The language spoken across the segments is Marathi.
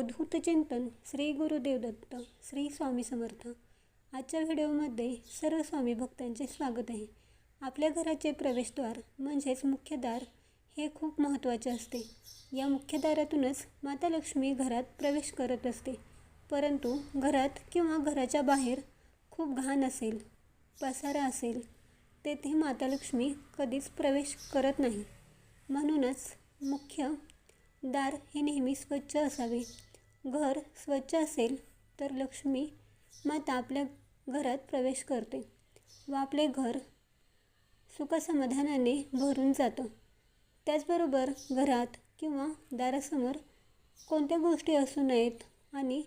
अवधूत चिंतन श्री गुरुदेव दत्त श्री स्वामी समर्थ. आजच्या व्हिडिओमध्ये सर्व स्वामी भक्तांचे स्वागत आहे. आपल्या घराचे प्रवेशद्वार म्हणजेच मुख्य दार हे खूप महत्त्वाचे असते. या मुख्य दारातूनच माता लक्ष्मी घरात प्रवेश करत असते. परंतु घरात किंवा घराच्या बाहेर खूप घाण असेल पसारा असेल तेथे माता लक्ष्मी कधीच प्रवेश करत नाही. म्हणूनच मुख्य दार हे नेहमी स्वच्छ असावे. घर स्वच्छ असेल तर लक्ष्मी माता आपल्या घरात प्रवेश करते व आपले घर सुखसमाधानाने भरून जातं. त्याचबरोबर घरात किंवा दारासमोर कोणत्या गोष्टी असू नयेत आणि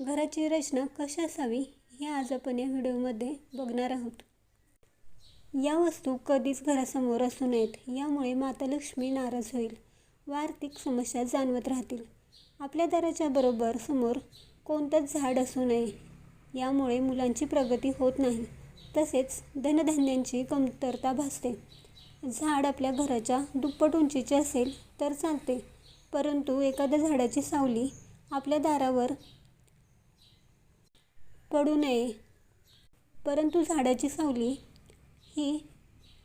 घराची रचना कशी असावी हे आज आपण या व्हिडिओमध्ये बघणार आहोत. या वस्तू कधीच घरासमोर असू नयेत यामुळे माता लक्ष्मी नाराज होईल व आर्थिक समस्या जाणवत राहतील. आपल्या दाराच्या बरोबर समोर कोणतंच झाड असू नये. यामुळे मुलांची प्रगती होत नाही. तसेच धनधान्यांची कमतरता भासते. झाड आपल्या घराच्या दुप्पट उंचीचे असेल तर चालते. परंतु एखाद्या झाडाची सावली आपल्या दारावर पडू नये. परंतु झाडाची सावली ही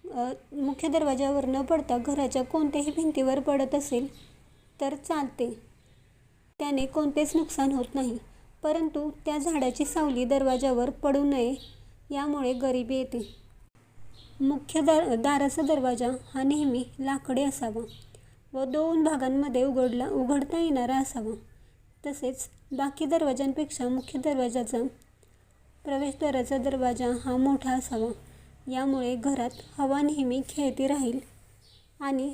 मुख्य दरवाजावर न पडता घराच्या कोणत्याही भिंतीवर पडत असेल तर चालते. त्याने कोणतेच नुकसान होत नाही. परंतु त्या झाडाची सावली दरवाजावर पडू नये यामुळे गरिबी येते. मुख्य दार दाराचा दरवाजा हा नेहमी लाकडी असावा व दोन भागांमध्ये उघडला उघडता येणारा असावा. तसेच बाकी दरवाजांपेक्षा मुख्य दरवाजाचा प्रवेशद्वाराचा दरवाजा हा मोठा असावा. यामुळे घरात हवा नेहमी खेळती राहील आणि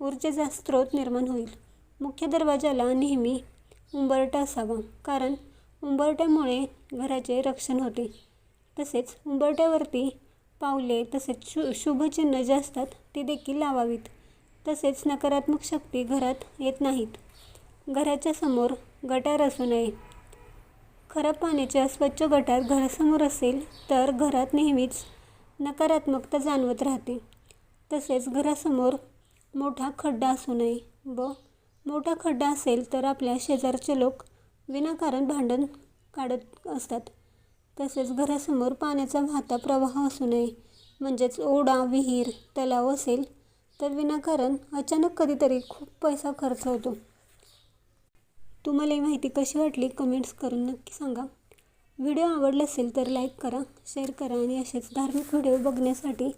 ऊर्जेचा स्रोत निर्माण होईल. मुख्य दरवाजाला नेहमी उंबरटा असावा. कारण उंबरट्यामुळे घराचे रक्षण होते. तसेच उंबरट्यावरती पावले तसेच शु शुभचिन्ह जे असतात ते देखील लावावीत. तसेच नकारात्मक शक्ती घरात येत नाहीत. घराच्या समोर गटार असू नये. खराब पाण्याच्या अस्वच्छ गटार घरासमोर असेल तर घरात नेहमीच नकारात्मकता जाणवत राहते. तसेच घरासमोर मोठा खड्डा असू नये व मोठा खड्डा असेल तर आपल्या शेजारचे लोक विनाकारण भांडण काढत असतात. तसेच घरासमोर पाण्याचा वाहता प्रवाह असू नये म्हणजेच ओढा विहीर तलाव असेल तर विनाकारण अचानक कधीतरी खूप पैसा खर्च होतो. तुम्हाला ही माहिती कशी वाटली कमेंट्स करून नक्की सांगा. व्हिडिओ आवडला असेल तर लाईक करा शेअर करा आणि असेच धार्मिक व्हिडिओ बघण्यासाठी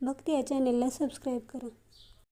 भक्ती या चॅनलला सबस्क्राईब करा.